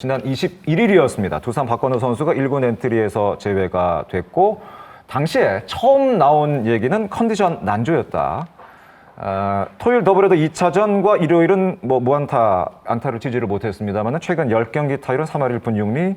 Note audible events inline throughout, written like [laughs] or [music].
지난 21일이었습니다. 두산 박건우 선수가 1군 엔트리에서 제외가 됐고 당시에 처음 나온 얘기는 컨디션 난조였다. 아, 토요일 더블헤더 2차전과 일요일은 뭐 무안타 안타를 치지를 못했습니다만 최근 10경기 타율은 3할 1푼 6리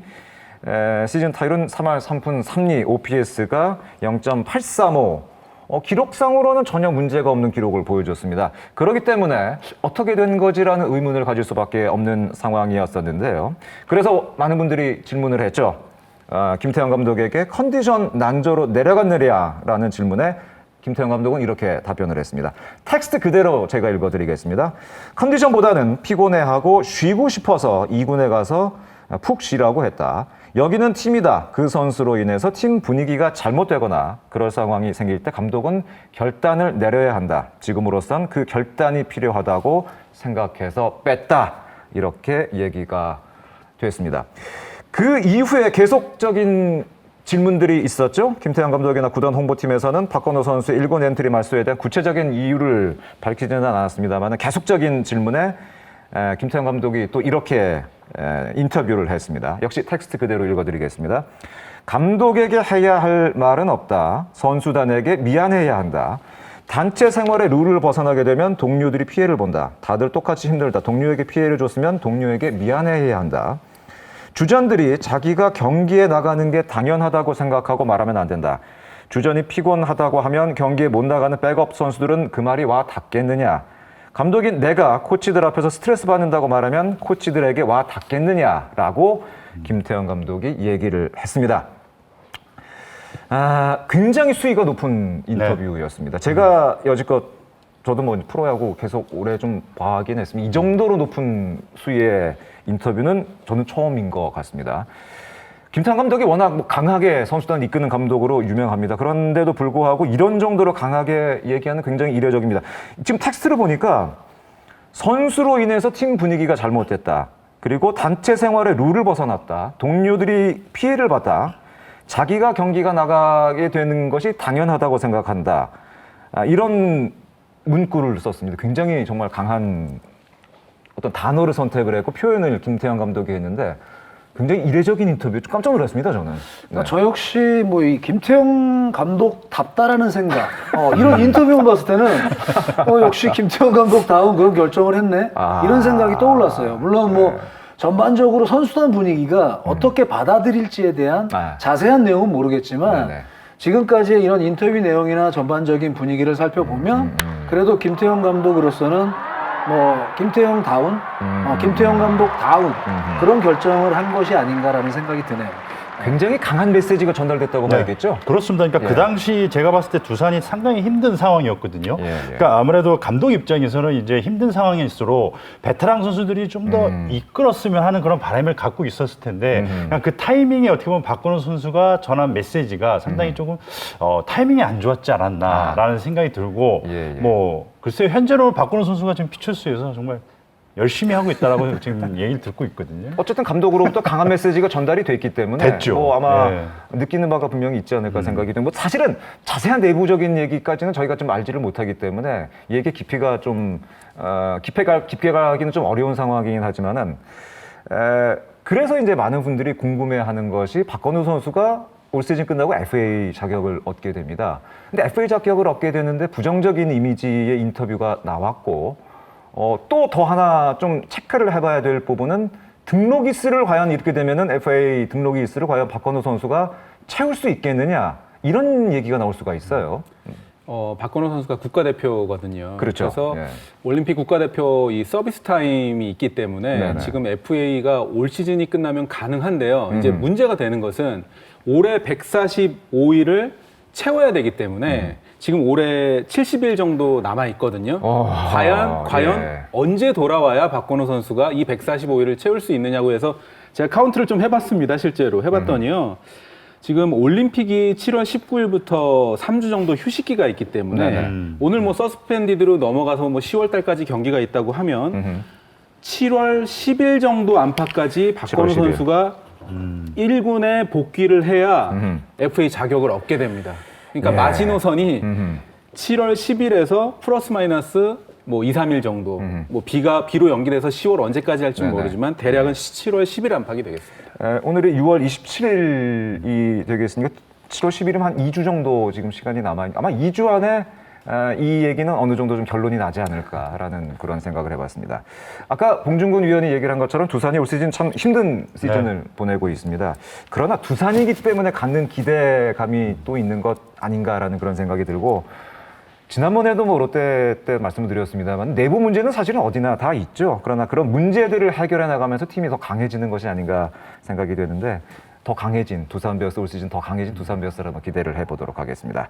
에, 시즌 타율은 3할 3푼 3리 OPS가 0.835 어, 기록상으로는 전혀 문제가 없는 기록을 보여줬습니다. 그렇기 때문에 어떻게 된 거지라는 의문을 가질 수밖에 없는 상황이었었는데요. 그래서 많은 분들이 질문을 했죠. 아, 김태형 감독에게 컨디션 난조로 내려갔느냐라는 질문에 김태형 감독은 이렇게 답변을 했습니다. 텍스트 그대로 제가 읽어드리겠습니다. 컨디션보다는 피곤해하고 쉬고 싶어서 2군에 가서 푹 쉬라고 했다. 여기는 팀이다. 그 선수로 인해서 팀 분위기가 잘못되거나 그럴 상황이 생길 때 감독은 결단을 내려야 한다. 지금으로선 그 결단이 필요하다고 생각해서 뺐다. 이렇게 얘기가 됐습니다. 그 이후에 계속적인 질문들이 있었죠. 김태형 감독이나 구단 홍보팀에서는 박건호 선수의 일본 엔트리 말소에 대한 구체적인 이유를 밝히지는 않았습니다만 계속적인 질문에 에, 김태형 감독이 또 이렇게 에, 인터뷰를 했습니다. 역시 텍스트 그대로 읽어드리겠습니다. 감독에게 해야 할 말은 없다. 선수단에게 미안해야 한다. 단체 생활의 룰을 벗어나게 되면 동료들이 피해를 본다. 다들 똑같이 힘들다. 동료에게 피해를 줬으면 동료에게 미안해야 한다. 주전들이 자기가 경기에 나가는 게 당연하다고 생각하고 말하면 안 된다. 주전이 피곤하다고 하면 경기에 못 나가는 백업 선수들은 그 말이 와 닿겠느냐. 감독인 내가 코치들 앞에서 스트레스 받는다고 말하면 코치들에게 와 닿겠느냐라고 김태형 감독이 얘기를 했습니다. 아, 굉장히 수위가 높은 인터뷰였습니다. 제가 여지껏 저도 뭐 프로야구 계속 오래 좀 봐긴 했습니다. 이 정도로 높은 수위의 인터뷰는 저는 처음인 것 같습니다. 김태형 감독이 워낙 뭐 강하게 선수단을 이끄는 감독으로 유명합니다. 그런데도 불구하고 이런 정도로 강하게 얘기하는 굉장히 이례적입니다. 지금 텍스트를 보니까 선수로 인해서 팀 분위기가 잘못됐다. 그리고 단체 생활의 룰을 벗어났다. 동료들이 피해를 봤다. 자기가 경기가 나가게 되는 것이 당연하다고 생각한다. 아, 이런 문구를 썼습니다. 굉장히 정말 강한 어떤 단어를 선택을 했고 표현을 김태형 감독이 했는데 굉장히 이례적인 인터뷰 깜짝 놀랐습니다 저는. 네. 그러니까 저 역시 뭐 이 김태형 감독답다라는 생각 어, 이런 인터뷰만 봤을 때는 어, 역시 김태형 감독다운 그런 결정을 했네 아. 이런 생각이 떠올랐어요. 물론 뭐 네. 전반적으로 선수단 분위기가 어떻게 받아들일지에 대한 음. 아. 자세한 내용은 모르겠지만 네네. 지금까지의 이런 인터뷰 내용이나 전반적인 분위기를 살펴보면 음, 그래도 김태형 감독으로서는 뭐 김태형 다운, 음, 어, 김태형 감독 다운 음. 그런 결정을 한 것이 아닌가라는 생각이 드네요. 굉장히 강한 메시지가 전달됐다고 네. 봐야겠죠. 그렇습니다. 그러니까 예. 그 당시 제가 봤을 때 두산이 상당히 힘든 상황이었거든요. 예, 예. 그러니까 아무래도 감독 입장에서는 이제 힘든 상황일수록 베테랑 선수들이 좀 더 음. 이끌었으면 하는 그런 바람을 갖고 있었을 텐데 음. 그냥 그 타이밍에 어떻게 보면 박건우 선수가 전한 메시지가 음. 상당히 조금 어, 타이밍이 안 좋았지 않았나라는 생각이 들고 아. 예, 예. 뭐 글쎄요 현재로 박건우 선수가 지금 피출수에서 정말 열심히 하고 있다라고 [laughs] 지금 얘기를 듣고 있거든요. 어쨌든 감독으로부터 강한 메시지가 전달이 됐기 때문에 됐죠. 뭐 아마 예. 느끼는 바가 분명히 있지 않을까 생각이 듭니다. 뭐 사실은 자세한 내부적인 얘기까지는 저희가 좀 알지를 못하기 때문에 얘기 깊이가 좀 어, 깊게 가 깊게 가기는 좀 어려운 상황이긴 하지만은 에, 그래서 이제 많은 분들이 궁금해하는 것이 박건우 선수가 올 시즌 끝나고 FA 자격을 얻게 됩니다. 근데 FA 자격을 얻게 되는데 부정적인 이미지의 인터뷰가 나왔고 어, 또 더 하나 좀 체크를 해봐야 될 부분은 등록 이스를 과연 이렇게 되면은 FA 등록 이스를 과연 박건우 선수가 채울 수 있겠느냐 이런 얘기가 나올 수가 있어요. 어, 박건호 선수가 국가대표거든요. 그렇죠. 래서 예. 올림픽 국가대표 이 서비스 타임이 있기 때문에 네네. 지금 FA가 올 시즌이 끝나면 가능한데요. 이제 음. 문제가 되는 것은 올해 145일을 채워야 되기 때문에 음. 지금 올해 70일 정도 남아 있거든요. 어, 과연 과연 예. 언제 돌아와야 박건호 선수가 이 145일을 채울 수 있느냐고 해서 제가 카운트를 좀 해봤습니다. 실제로 해봤더니요. 음. 지금 올림픽이 7월 19일부터 3주 정도 휴식기가 있기 때문에 네네. 음. 오늘 뭐 서스펜디드로 넘어가서 뭐 10월 달까지 경기가 있다고 하면 음흠. 7월 10일 정도 안팎까지 박건우 7월 10일. 선수가 1군에 복귀를 해야. FA 자격을 얻게 됩니다. 그러니까 예. 마지노선이 음흠. 7월 10일에서 플러스 마이너스 뭐 2, 3일 정도. 뭐 비가 비로 연기돼서 10월 언제까지 할지 는. 모르지만 대략은 7월 10일 안팎이 되겠습니다. 에, 오늘이 6월 27일이 되겠으니까 7월 10일이면 한 2주 정도 지금 시간이 남아 있 아마 2주 안에 에, 이 얘기는 어느 정도 좀 결론이 나지 않을까라는 그런 생각을 해봤습니다. 아까 봉준근 위원이 얘기를 한 것처럼 두산이 올 시즌 참 힘든 시즌을 보내고 있습니다. 그러나 두산이기 때문에 갖는 기대감이 또 있는 것 아닌가라는 그런 생각이 들고 지난번에도 뭐 롯데 때 말씀드렸습니다만 내부 문제는 사실은 어디나 다 있죠. 그러나 그런 문제들을 해결해 나가면서 팀이 더 강해지는 것이 아닌가 생각이 되는데 더 강해진 두산 베어스 올 시즌 더 강해진 두산 베어스를 한번 기대를 해보도록 하겠습니다.